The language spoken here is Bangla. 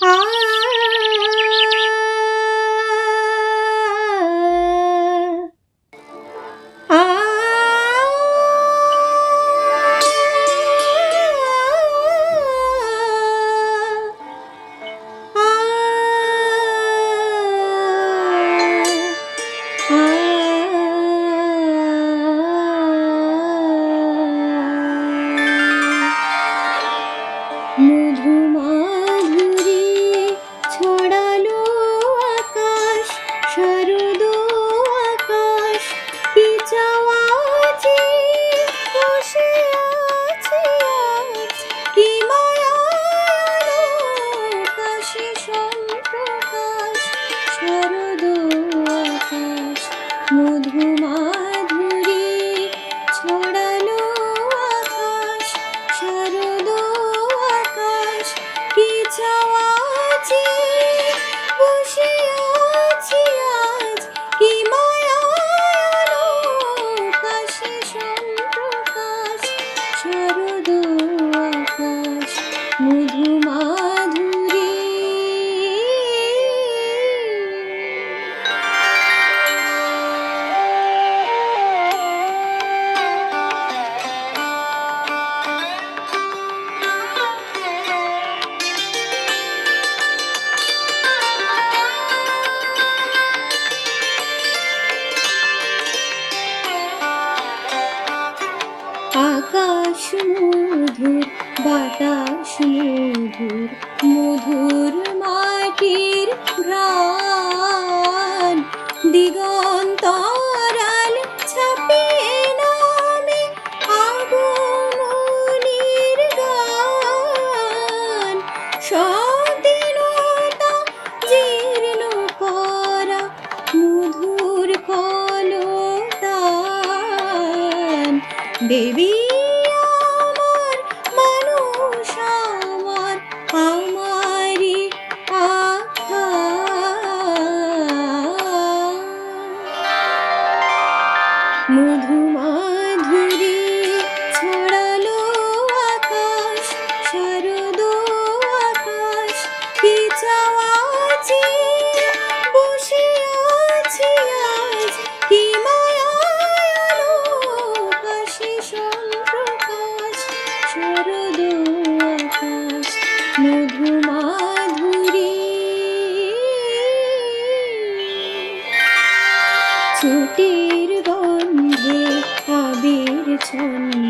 啊。আকাশ মধুর বাতাস মধুর মধুর মা দেবী আমার মানুষ আমার আমারি মধু মাধুরী ছড়ালো আকাশ শরদ আকাশ কি চাওয়া ছুটির গন্ধে আবির ছন্দ